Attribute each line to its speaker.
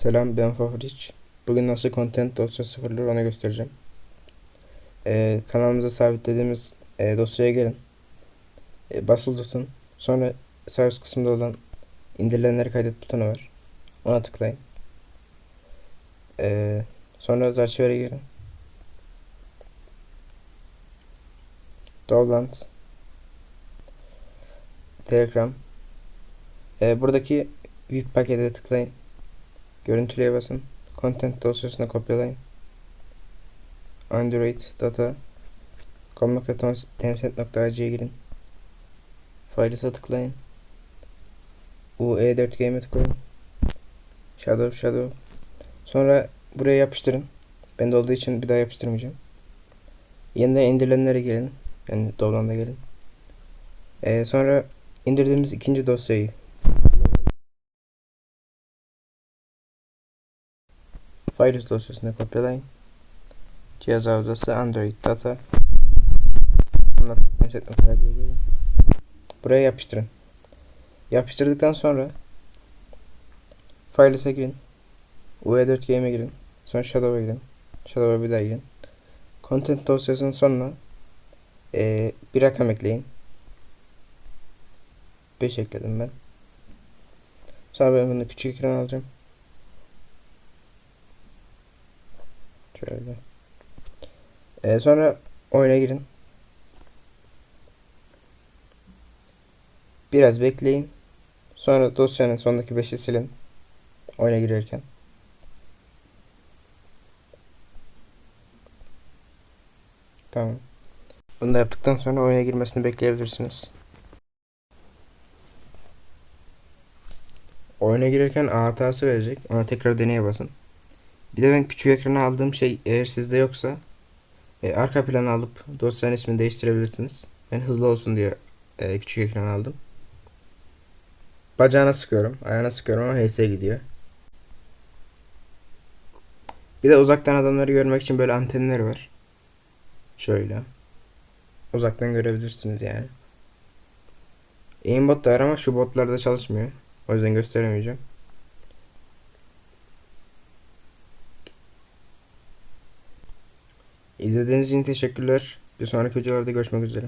Speaker 1: Selam ben Fahriç. Bugün nasıl content dosya sıfırlanır onu göstereceğim. Ee, kanalımıza sabitlediğimiz e, dosyaya gelin. E, basılı tutun. Sonra sağ üst kısımda olan indirilenleri kaydet butonu var. Ona tıklayın. Ee, sonra arşivere girin. Download. Telegram. Ee, buradaki VIP pakete tıklayın. Görüntüleye basın. Content dosyasına kopyalayın. Android data com.tencent.ac'ye girin. Files'a tıklayın. UE4G'ye tıklayın. Shadow Shadow. Sonra buraya yapıştırın. Bende olduğu için bir daha yapıştırmayacağım. Yeniden indirilenlere gelin. Yani download'a gelin. Ee, sonra indirdiğimiz ikinci dosyayı Virus dosyasına kopyalayın. Cihaz hafızası Android data. Buraya yapıştırın. Yapıştırdıktan sonra Files'a girin. UE4Game'e girin. Sonra Shadow'a girin. Shadow'a bir daha girin. Content dosyasının sonuna eee, bir rakam ekleyin. 5 ekledim ben. Sonra ben bunu küçük ekran alacağım. Şöyle. Ee, sonra oyuna girin. Biraz bekleyin. Sonra dosyanın sondaki 5'i silin. Oyuna girerken. Tamam. Bunu da yaptıktan sonra oyuna girmesini bekleyebilirsiniz. Oyuna girerken A hatası verecek. Ona tekrar deneye basın. Bir de ben küçük ekrana aldığım şey eğer sizde yoksa e, arka planı alıp dosyanın ismini değiştirebilirsiniz. Ben hızlı olsun diye e, küçük ekran aldım. Bacağına sıkıyorum. Ayağına sıkıyorum ama HS gidiyor. Bir de uzaktan adamları görmek için böyle antenler var. Şöyle. Uzaktan görebilirsiniz yani. Aimbot da var ama şu botlarda çalışmıyor. O yüzden gösteremeyeceğim. İzlediğiniz için teşekkürler. Bir sonraki videolarda görüşmek üzere.